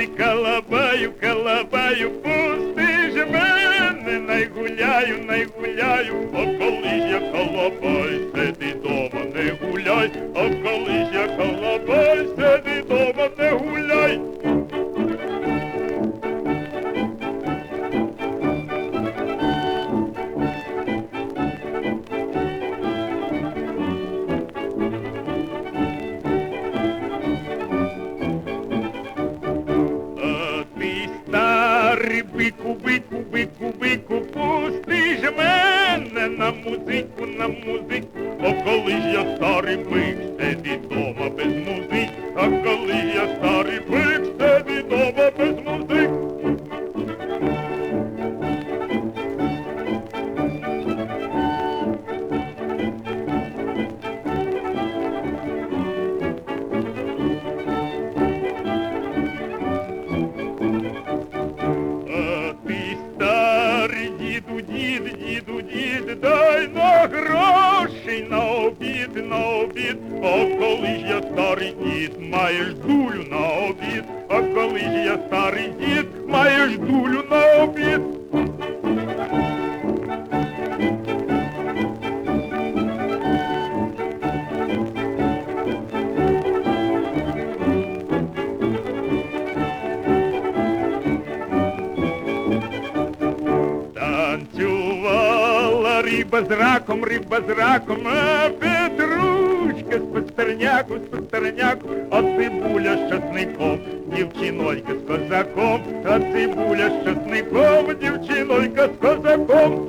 Ой, Калабаю, Калабаю, пусти ж мене, найгуляю, найгуляю, а колись я Калабай, сиди дома, не гуляй, а колись я старий бику, бику, бику, бику, пусти ж мене на музику, на музику. о коли ж я старий бик, діду, дід, діду, дід, дай на грошей на обід, на обід. А коли ж я старий дід, маєш дулю на обід, а коли ж я старий дід, маєш дулю на обід. Риба з раком, риба з раком, а петручка з пастерняку, з пастерняку, а цибуля з часником, дівчинонька з козаком, а цибуля з часником, дівчинонька з козаком.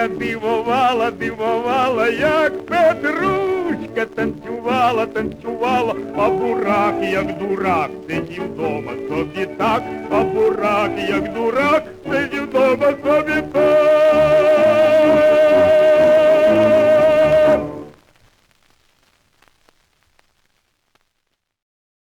Та дивувала, дивувала, як Петручка танцювала, танцювала, а бурак, як дурак, сидів дома собі так, а бурак, як дурак.